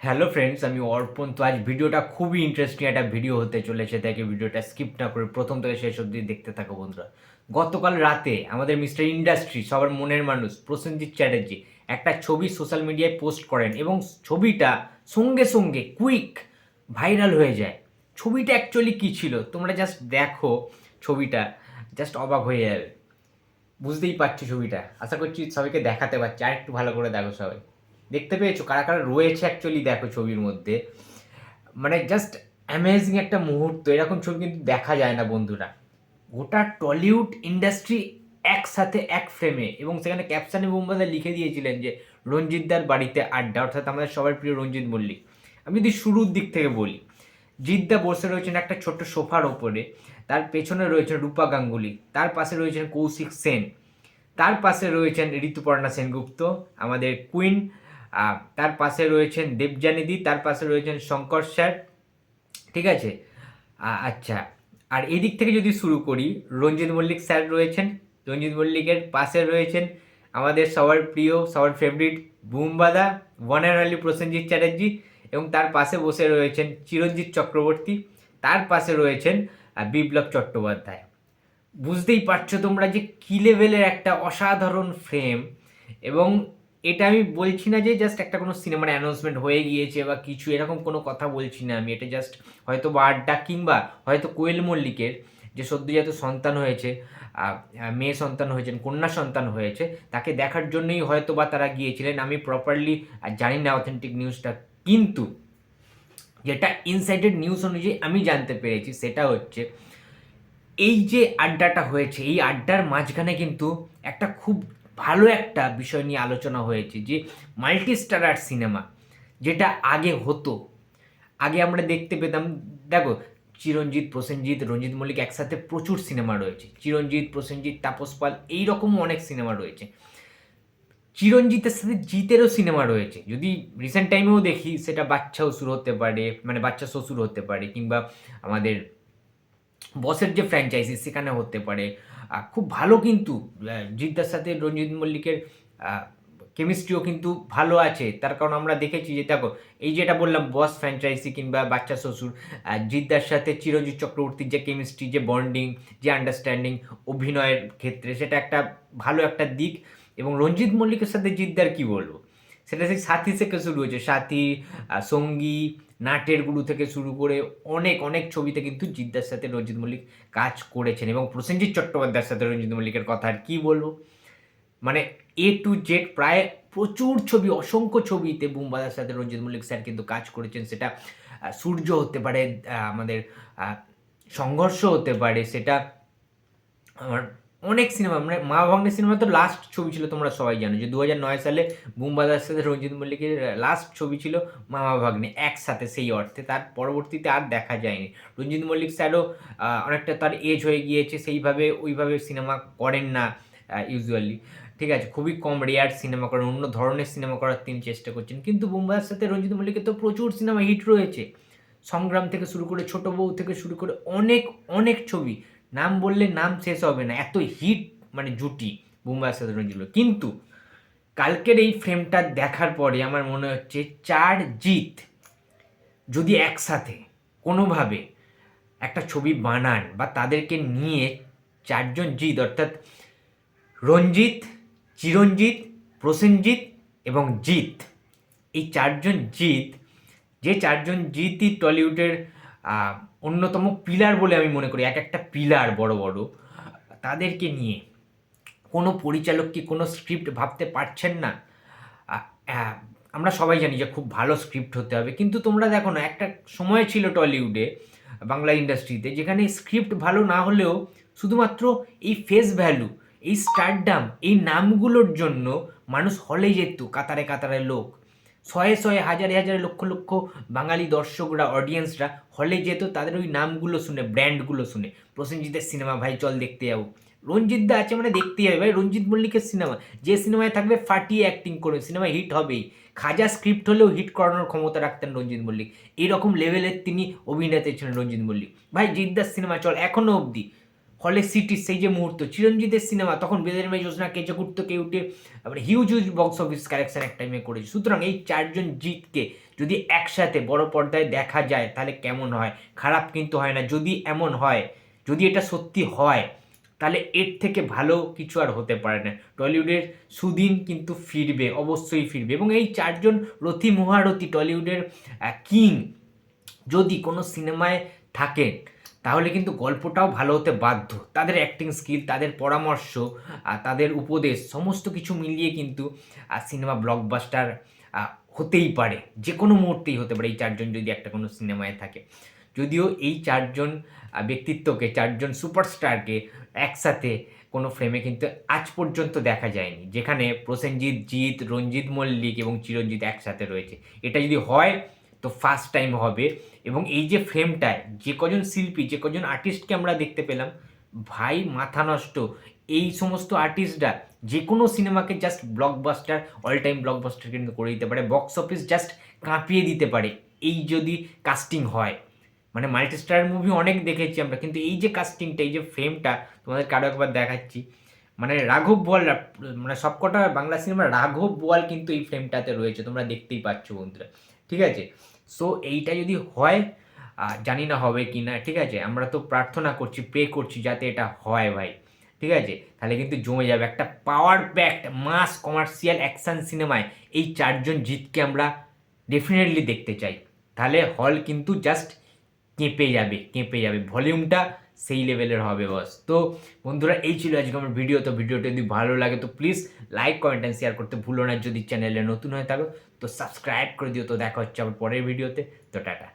Hello friends আমি অর্পণ। তো আজ ভিডিওটা খুবই ইন্টারেস্টিং একটা ভিডিও হতে চলেছে তাকে ভিডিওটা স্কিপ না করে প্রথম থেকে শেষ অবধি দেখতে থাকো বন্ধুরা। গতকাল রাতে আমাদের মিস্টার ইন্ডাস্ট্রি, সবার মনের মানুষ, প্রসেনজিৎ চ্যাটার্জি একটা ছবি সোশ্যাল মিডিয়ায় পোস্ট করেন এবং ছবিটা সঙ্গে সঙ্গে কুইক ভাইরাল হয়ে যায়। ছবিটা অ্যাকচুয়ালি কী ছিল? তোমরা জাস্ট দেখো ছবিটা জাস্ট অবাক হয়ে যাবে। বুঝতেই পারছি ছবিটা। আশা করছি সবাইকে দেখাতে পারছি। আর একটু ভালো করে দেখো সবাই। দেখতে পেয়েছ? কারা কারা রয়েছে অ্যাকচুয়ালি দেখো ছবির মধ্যে। মানে জাস্ট অ্যামেজিং একটা মুহূর্ত, এরকম ছবি কিন্তু দেখা যায় না বন্ধুরা। গোটা টলিউড ইন্ডাস্ট্রি একসাথে, এক ফ্রেমে এবং সেখানে ক্যাপশনে বোম্বাদা লিখে দিয়েছিলেন যে রঞ্জিতদার বাড়িতে আড্ডা। অর্থাৎ আমাদের সবার প্রিয় রঞ্জিত মল্লিক। আমি যদি শুরুর দিক থেকে বলি জিদ্দা বসে রয়েছেন একটা ছোট্ট সোফার ওপরে, তার পেছনে রয়েছেন রূপা গাঙ্গুলি, তার পাশে রয়েছেন কৌশিক সেন, তার পাশে রয়েছেন ঋতুপর্ণা সেনগুপ্ত, আমাদের কুইন তার পাশে রয়েছেন দেবজানিদি তার পাশে রয়েছেন শঙ্কর স্যার, ঠিক আছে? আচ্ছা আর এদিক থেকে যদি শুরু করি, রঞ্জিত মল্লিক স্যার রয়েছেন, রঞ্জিত মল্লিকের পাশে রয়েছেন আমাদের সবার প্রিয়, সবার favourite Bumbada one and only Prosenjit Chatterjee এবং তার পাশে বসে রয়েছেন চিরঞ্জিত চক্রবর্তী, তার পাশে রয়েছেন বিপ্লব চট্টোপাধ্যায়। বুঝতেই পারছ তোমরা যে কী লেভেলের একটা অসাধারণ ফ্রেম এবং এটা আমি বলছি না যে জাস্ট একটা কোনো সিনেমার অ্যানাউন্সমেন্ট হয়ে গিয়েছে বা কিছু, এরকম কোনো কথা বলছি না আমি। এটা জাস্ট হয়তো বা আড্ডা কিংবা হয়তো কোয়েল মল্লিকের যে সদ্যজাত সন্তান হয়েছে মেয়ে সন্তান হয়েছেন, কন্যা সন্তান হয়েছে, তাকে দেখার জন্যই হয়তো বা তারা গিয়েছিলেন। আমি প্রপারলি জানি না অথেন্টিক নিউজটা কিন্তু যেটা ইনসাইডেড নিউজ অনুযায়ী আমি জানতে পেরেছি সেটা হচ্ছে, এই যে আড্ডাটা হয়েছে, এই আড্ডার মাঝখানে কিন্তু একটা খুব ভালো একটা বিষয় নিয়ে আলোচনা হয়েছে যে মাল্টি স্টারার সিনেমা যেটা আগে হতো, আগে আমরা দেখতে পেতাম, দেখো, চিরঞ্জিত, প্রসেনজিৎ, রঞ্জিত মল্লিক একসাথে প্রচুর সিনেমা রয়েছে। চিরঞ্জিত, প্রসেনজিৎ, তাপস পাল, এইরকমও অনেক সিনেমা রয়েছে। চিরঞ্জিতের সাথে জিতেরও সিনেমা রয়েছে। যদি রিসেন্ট টাইমেও দেখি, সেটা বাচ্চা অসুর হতে পারে মানে বাচ্চা শ্বশুর হতে পারে, কিংবা আমাদের বসের যে ফ্র্যাঞ্চাইজি সেখানে হতে পারে। খুব ভালো কিন্তু জিদ্দার সাথে রঞ্জিত মল্লিকের কেমিস্ট্রিও কিন্তু ভালো আছে। তার কারণ আমরা দেখেছি যে, দেখো, এই যেটা বললাম, বস ফ্র্যাঞ্চাইজি কিংবা বাচ্চা শ্বশুর জিদ্দার সাথে চিরঞ্জিত চক্রবর্তীর যে কেমিস্ট্রি যে বন্ডিং যে আন্ডারস্ট্যান্ডিং অভিনয়ের ক্ষেত্রে সেটা একটা ভালো একটা দিক। এবং রঞ্জিত মল্লিকের সাথে জিদ্দার কি বলব? সেটা সেই সাথী থেকে শুরু হয়েছে। সাথী সঙ্গী নাটের গুরু থেকে শুরু করে অনেক অনেক ছবিতে কিন্তু জিদ্দার সাথে রঞ্জিত মল্লিক কাজ করেছেন এবং প্রসেনজিৎ চট্টোপাধ্যায়ের সাথে রঞ্জিত মল্লিকের কথা আর কি বলব? মানে এ টু জেড প্রায় প্রচুর ছবি, অসংখ্য ছবিতে বুমবাদার সাথে রঞ্জিত মল্লিক স্যার কিন্তু কাজ করেছেন। সেটা সূর্য হতে পারে আমাদের সংঘর্ষ হতে পারে, সেটা আমার অনেক সিনেমা মানে মা ভাগ্নে সিনেমা তো লাস্ট ছবি ছিল, তোমরা সবাই জানো। যে দু হাজার নয় সালে বুমবাদার সাথে রঞ্জিত মল্লিকের লাস্ট ছবি ছিল মামা ভাগ্নে, একসাথে সেই অর্থে। তার পরবর্তীতে আর দেখা যায়নি। রঞ্জিত মল্লিক স্যারও অনেকটা তার এজ হয়ে গিয়েছে, সেইভাবে, ওইভাবে সিনেমা করেন না ইউজুয়ালি ঠিক আছে, খুবই কম রেয়ার সিনেমা করেন, অন্য ধরনের সিনেমা করার তিনি চেষ্টা করছেন। কিন্তু বুমবাদার সাথে রঞ্জিত মল্লিকের তো প্রচুর সিনেমা হিট রয়েছে। সংগ্রাম থেকে শুরু করে, ছোট বউ থেকে শুরু করে অনেক অনেক ছবি নাম বললে নাম শেষ হবে না। এত হিট মানে জুটি বুমবাদার সাথে রঞ্জিত কিন্তু কালকের এই ফ্রেমটা দেখার পরে আমার মনে হচ্ছে চার জিত যদি একসাথে কোনোভাবে একটা ছবি বানান বা তাদেরকে নিয়ে চারজন জিত, অর্থাৎ রঞ্জিত, চিরঞ্জিত, প্রসেনজিৎ এবং জিত, এই চারজন জিত, যে চারজন জিতই টলিউডের অন্যতম পিলার বলে আমি মনে করি, এক একটা পিলার বড় বড়। তাদেরকে নিয়ে কোনো পরিচালক কি কোনো স্ক্রিপ্ট ভাবতে পারছেন না? আমরা সবাই জানি যে খুব ভালো স্ক্রিপ্ট হতে হবে, কিন্তু তোমরা দেখো না, একটা সময় ছিল টলিউডে, বাংলা ইন্ডাস্ট্রিতে যেখানে স্ক্রিপ্ট ভালো না হলেও শুধুমাত্র এই ফেস ভ্যালু এই স্টারডাম এই নামগুলোর জন্য মানুষ হলে যেত, কাতারে কাতারে লোক। শয়ে শয়ে হাজারে হাজারে লক্ষ লক্ষ বাঙালি দর্শকরা অডিয়েন্সরা হলে যেত, তাদের ওই নামগুলো শুনে ব্র্যান্ডগুলো শুনে। প্রসেনজিতের সিনেমা ভাই চল দেখতে যাব। রঞ্জিত দা আছে মানে দেখতেই হবে। ভাই, রঞ্জিত মল্লিকের সিনেমা যে সিনেমায় থাকবে, ফাটিয়ে অ্যাক্টিং করবে সিনেমা হিট হবেই। খাজা স্ক্রিপ্ট হলেও হিট করানোর ক্ষমতা রাখতেন রঞ্জিত মল্লিক। এইরকম লেভেলের তিনি অভিনেতা ছিলেন রঞ্জিত মল্লিক। ভাই জিদ্দার সিনেমা চল এখনও অবধি। হলে সিটির সেই যে মুহূর্ত, চিরঞ্জিতের সিনেমা, তখন বেদের মেয়ে যোজনা কেচে কুটতো কে উঠে, তারপরে huge huge box office collection এক টাইমে করেছে। সুতরাং এই চারজন জিতকে যদি একসাথে বড় পর্দায় দেখা যায়, তাহলে কেমন হয়? খারাপ কিন্তু হয় না। যদি এমন হয়, যদি এটা সত্যি হয়, তাহলে এর থেকে ভালো কিছু আর হতে পারে না। টলিউডের সুদিন কিন্তু ফিরবে, অবশ্যই ফিরবে। এবং এই চারজন রথি মহারথী, টলিউডের কিং, যদি কোনো সিনেমায় থাকেন তাহলে কিন্তু গল্পটাও ভালো হতে বাধ্য। তাদের অ্যাক্টিং স্কিল তাদের পরামর্শ আর তাদের উপদেশ সমস্ত কিছু মিলিয়ে কিন্তু সিনেমা ব্লকবাস্টার হতেই পারে। যে কোনো মুহূর্তেই হতে পারে। এই চারজন যদি একটা কোনো সিনেমায় থাকে। যদিও এই চারজন ব্যক্তিত্বকে, চারজন সুপারস্টারকে একসাথে কোনো ফ্রেমে কিন্তু আজ পর্যন্ত দেখা যায়নি। যেখানে প্রসেনজিৎ, জিৎ, রঞ্জিত মল্লিক এবং চিরঞ্জিত একসাথে রয়েছে। এটা যদি হয়, তো ফার্স্ট টাইম হবে। এবং এই যে ফ্রেমটায় যে কজন শিল্পী, যে কজন আর্টিস্টকে আমরা দেখতে পেলাম, ভাই মাথা নষ্ট। এই সমস্ত আর্টিস্টরা যে কোনো সিনেমাকে just blockbuster all time blockbuster কিন্তু করে দিতে পারে। বক্স অফিস জাস্ট কাঁপিয়ে দিতে পারে। এই যদি কাস্টিং হয় মানে মাল্টিস্টার মুভি অনেক দেখেছি আমরা, কিন্তু এই যে কাস্টিংটা এই যে ফ্রেমটা তোমাদের কারও একবার দেখাচ্ছি। মানে রাঘব বোয়াল মানে সবকটা বাংলা সিনেমা রাঘব বোয়াল কিন্তু এই ফ্রেমটাতে রয়েছে, তোমরা দেখতেই পাচ্ছ বন্ধুরা। ঠিক আছে? সো এইটা যদি হয় জানি না হবে কি না, ঠিক আছে? আমরা তো প্রার্থনা করছি প্রে করছি যাতে এটা হয় ভাই, ঠিক আছে? তাহলে কিন্তু জমে যাবে একটা power packed mass commercial action সিনেমায় এই চারজন জিতকে আমরা ডেফিনেটলি দেখতে চাই। তাহলে হল কিন্তু জাস্ট কেঁপে যাবে কেঁপে যাবে। ভলিউমটা সেই লেভেলের হবে বস তো বন্ধুরা, এই ছিল আজকে আমার ভিডিও তো ভিডিওটা যদি ভালো লাগে, তো please like comment and share করতে ভুলো না। যদি চ্যানেলে নতুন হয়ে থাকো, তো সাবস্ক্রাইব করে দিও। তো দেখা হচ্ছে আমার পরের ভিডিওতে তো টাটা।